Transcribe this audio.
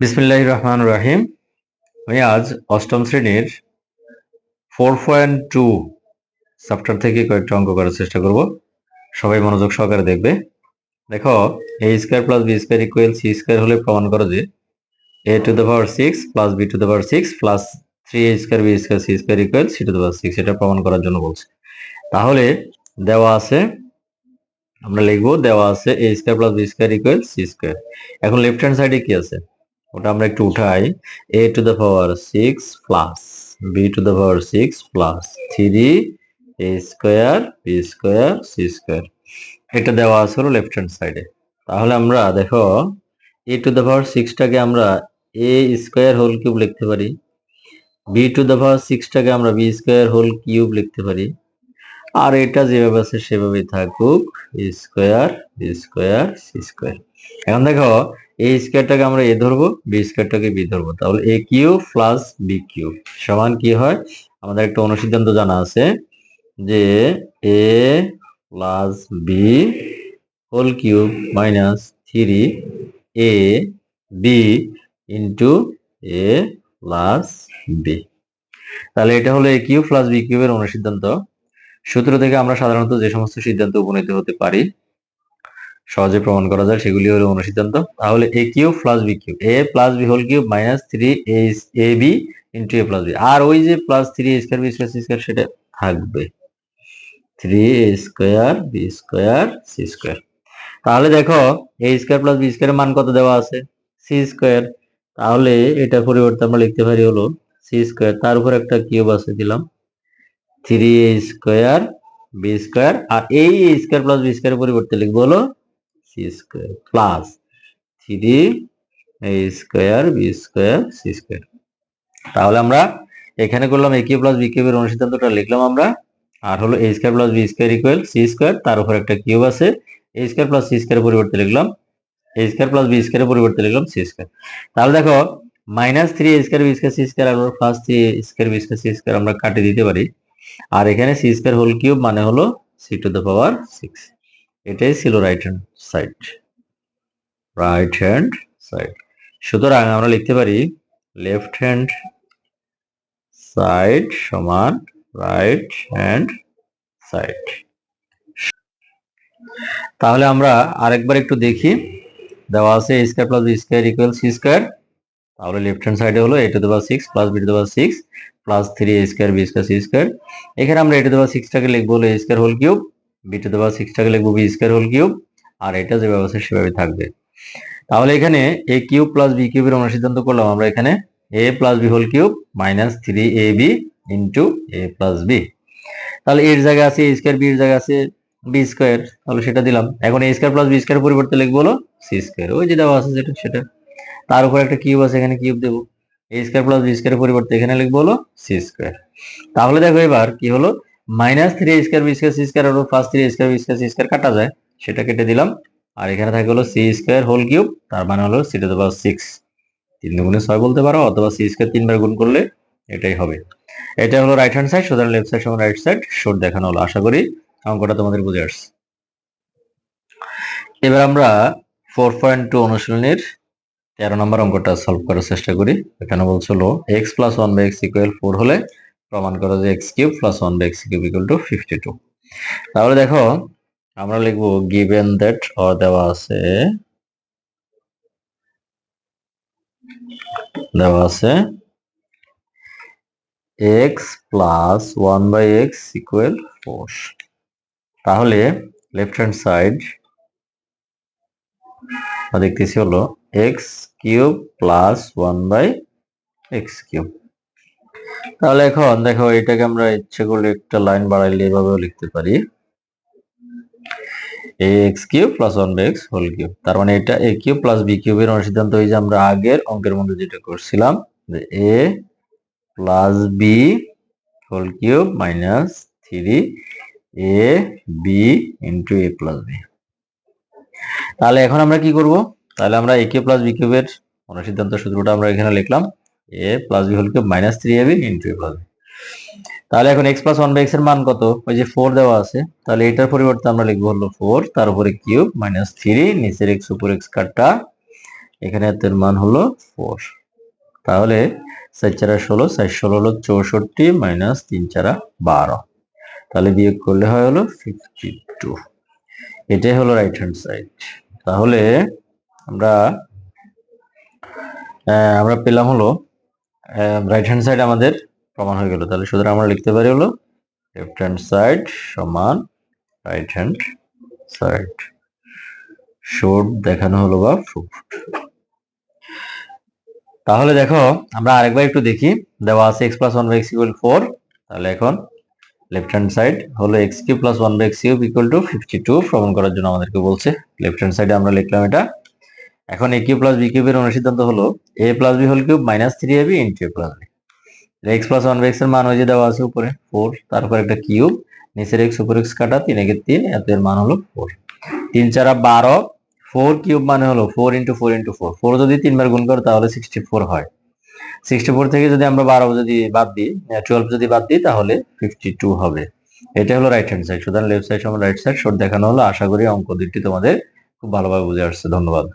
বিসমিল্লাহ রহমান রাহিম। আমি আজ অষ্টম শ্রেণির ফোর পয়েন্ট টু চ্যাপ্টার থেকে কয়েকটা অঙ্ক করার চেষ্টা করব। সবাই মনোযোগ সহকারে দেখবে। দেখো A square plus B square equal C square হলে প্রমাণ করো যে A to the power six plus B to the power six plus three A square B square C square equal C to the power six এটা প্রমাণ করার জন্য বলছে। তাহলে দেওয়া আছে আমরা লিখব, দেওয়া আছে A square plus B square equal C square এখন লেফট হ্যান্ড সাইডে কি আছে? ওটা আমরা একটু উঠাই। A to the power six plus B to the power six plus three A square B square C square এটা দেওয়া আছে হলো লেফট হ্যান্ড সাইডে তাহলে আমরা দেখো এ টু দ্য পাওয়ার সিক্সটাকে আমরা এ স্কোয়ার হোল কিউব লিখতে পারি। বি টু দ্য পাওয়ার সিক্সটাকে আমরা বি স্কোয়ার হোল কিউব লিখতে পারি। আর এটা যেভাবে আছে সেভাবেই থাকুক স্কোয়ার স্কোয়ার স্কোয়ার এখন দেখো এই স্কোয়ারটাকে আমরা এ ধরবো বি স্কোয়ারটাকে বি ধরবো। তাহলে A cube plus B cube সমান কি হয়? আমাদের একটা অনুসিদ্ধান্ত জানা আছে যে A plus B whole cube minus three A B into A plus B তাহলে এটা হলো এ কিউ প্লাস বি কিউবের অনুসিদ্ধান্ত। সূত্র থেকে আমরা সাধারণত যে সমস্ত সিদ্ধান্ত উপনীত হতে পারি, সহজে প্রমাণ করা যায়, সেগুলি হলো অনুসিদ্ধান্ত। তাহলে A cube plus B cube A plus B whole cube minus three A B into A plus B আর ওই যে plus three square B square C square সেটা থাকবে। Three A square B square C square তাহলে দেখো A square plus B স্কোয়ারের মান কত দেওয়া আছে? সি স্কোয়ার তাহলে এটা পরিবর্তে আমরা লিখতে পারি হলো সি স্কোয়ার তার উপর একটা কিউব আছে দিলাম। Three A square B square আর এই এ স্কোয়ার প্লাস বি স্কোয়ারের পরিবর্তে লিখব হলো C square plus three A square B square C square তাহলে আমরা এখানে করলাম এ কিউ প্লাস বি কিউবের অনুসিদ্ধান্তটা লিখলাম আমরা, আর হলো A square plus B square equal C square তার উপর একটা কিউব আছে এ স্কোয়ার প্লাস সি স্কোয়ারের পরিবর্তে লিখলাম এ স্কোয়ার প্লাস বি স্কোয়ারের পরিবর্তে লিখলাম সি স্কোয়ার তাহলে দেখো minus three A square B square C square R plus three square B square C square আমরা কাটে দিতে পারি। আর এখানে সি স্কোয়ার হোল কিউব মানে হলো C to the power six এটাই ছিল right hand side right hand side সুতরাং আমরা লিখতে পারি লেফট হ্যান্ড সাইড সমান রাইট হ্যান্ড সাইড তাহলে আমরা আরেকবার একটু দেখি। দেওয়া আছে square plus square equal C square তাহলে লেফট হ্যান্ড সাইডে হলো এ টু দেওয়া সিক্স প্লাস বি দেওয়া six plus three A square B square C square এখানে আমরা এ টু দেওয়া সিক্সটাকে লিখব হলো A square whole cube B দেওয়া সিক্সটাকে লিখব বি স্কোয়ার হোল কিউব আর এটা যেভাবে আছে সেভাবে থাকবে। তাহলে এখানে এ কিউব প্লাস বি কিউবের অনুসিদ্ধান্ত করলাম আমরা এখানে A plus B whole cube minus three A B into A plus B তাহলে এর জায়গায় আছে এ স্কোয়ার বি এর জায়গায় আছে বি স্কোয়ার তাহলে সেটা দিলাম। এখন A square plus B square পরিবর্তে লিখব হলো সি স্কোয়ার ওই যে দেওয়া আছে যেটা, সেটা। তার উপর একটা কিউব আছে, এখানে কিউব দেবো। A square plus B square পরিবর্তে এখানে লিখব হলো সি স্কোয়ার তাহলে দেখো এবার কি হলো? Minus three square B square C square আর plus three square B square C square কাটা যায়। সেটা কেটে দিলাম। আর এখানে থাকে হলো সি স্কোয়ার হোল কিউব তার মানে হলো C to the power six তিন দুগুণে ছয় বলতে পারো, অথবা সি স্কোয়ার তিনবার গুণ করলে এটাই হবে। এটা হলো রাইট হ্যান্ড সাইড সুতরাং লেফট সাইড সমান রাইট সাইড শোট দেখানো হলো। আশা করি অঙ্কটা তোমাদের বুঝে আসছে। এবার আমরা ফোর পয়েন্ট টু অনুশীলনীর তেরো নম্বর অঙ্কটা সলভ করার চেষ্টা করি। এখানে বলছিল X plus one by X four হলে প্রমাণ করো যে X cube plus one by X cube equal to fifty two তাহলে দেখো, আমরা লিখব গিভেন দ্যাট অ দেওয়া আছে দেওয়া আছে X plus one by X four তাহলে লেফট হ্যান্ড সাইড দেখতেছি হলো X cube plus one by X cube. তাহলে এখন দেখো এটাকে আমরা ইচ্ছে করলে একটা লাইন বাড়াইলে এভাবেও লিখতে পারি। এ X cube plus one by X whole cube. তার মানে এটা এ কিউব প্লাস বি কিউবের অনুসিদ্ধান্ত এই যে আমরা আগের অঙ্কের মধ্যে যেটা করছিলাম, যে A plus B whole cube minus three A B into A plus B. তাহলে এখন আমরা কি করব? তাহলে আমরা এ কিউব প্লাস বি কিউবের অনুসিদ্ধান্ত সূত্রটা আমরা এখানে লিখলাম। A plus B whole cube minus three A B into A plus B তাহলে এখন এক্স প্লাস ওয়ান বাই এক্সের মান কত? ওই যে ফোর দেওয়া আছে। তাহলে এটার পরিবর্তে আমরা লিখব হলো ফোর তার উপরে কিউব মাইনাস থ্রি নিচের এক্স উপর এক্স কাটটা। এখানে এতের মান হলো ফোর তাহলে চার চারা ষোলো, চার ষোলো হলো চৌষট্টি মাইনাস তিন চারা বারো। তাহলে বিয়োগ করলে হয় হলো ফিফটি টু এটাই হলো রাইট হ্যান্ড সাইড তাহলে আমরা আমরা পেলাম হলো রাইট হ্যান্ড সাইড আমাদের প্রমাণ হয়ে গেল। তাহলে সুতরাং আমরা লিখতে পারি হলো লেফট হ্যান্ড সাইড সমান রাইট হ্যান্ড সাইড শোড দেখানো হলো বা প্রুফ তাহলে দেখো, আমরা আরেকবার একটু দেখি। দেওয়া আছে X plus one by X equal four তাহলে এখন লেফট হ্যান্ড সাইড হলো X cube plus one by X cube equal to fifty two প্রমাণ করার জন্য আমাদেরকে বলছে। লেফট হ্যান্ড সাইডে আমরা লিখলাম এটা। এখন এ কিউ প্লাস বি কিউবের অনুসিদ্ধান্ত হলো A plus B whole cube minus three A B into A plus B X plus one by এক্সের মান ওই যে দেওয়া আছে উপরে ফোর তারপর একটা কিউব নিচের এক্স উপর এক্স কাটা, তিন একের তিন এর মান হলো ফোর তিন চারা বারো ফোর কিউব মানে হলো four into four into four four যদি তিনবার গুণ করো, তাহলে সিক্সটি ফোর হয়। সিক্সটি ফোর থেকে যদি আমরা বারো যদি বাদ দিই টুয়েলভ যদি বাদ দিই, তাহলে ফিফটি টু হবে। এটা হলো রাইট হ্যান্ড সাইড সুতরাং লেফট সাইড সমান রাইট সাইড শর্ট দেখানো হলো। আশা করি অঙ্ক দুটি তোমাদের খুব ভালোভাবে বুঝে আসছে। ধন্যবাদ।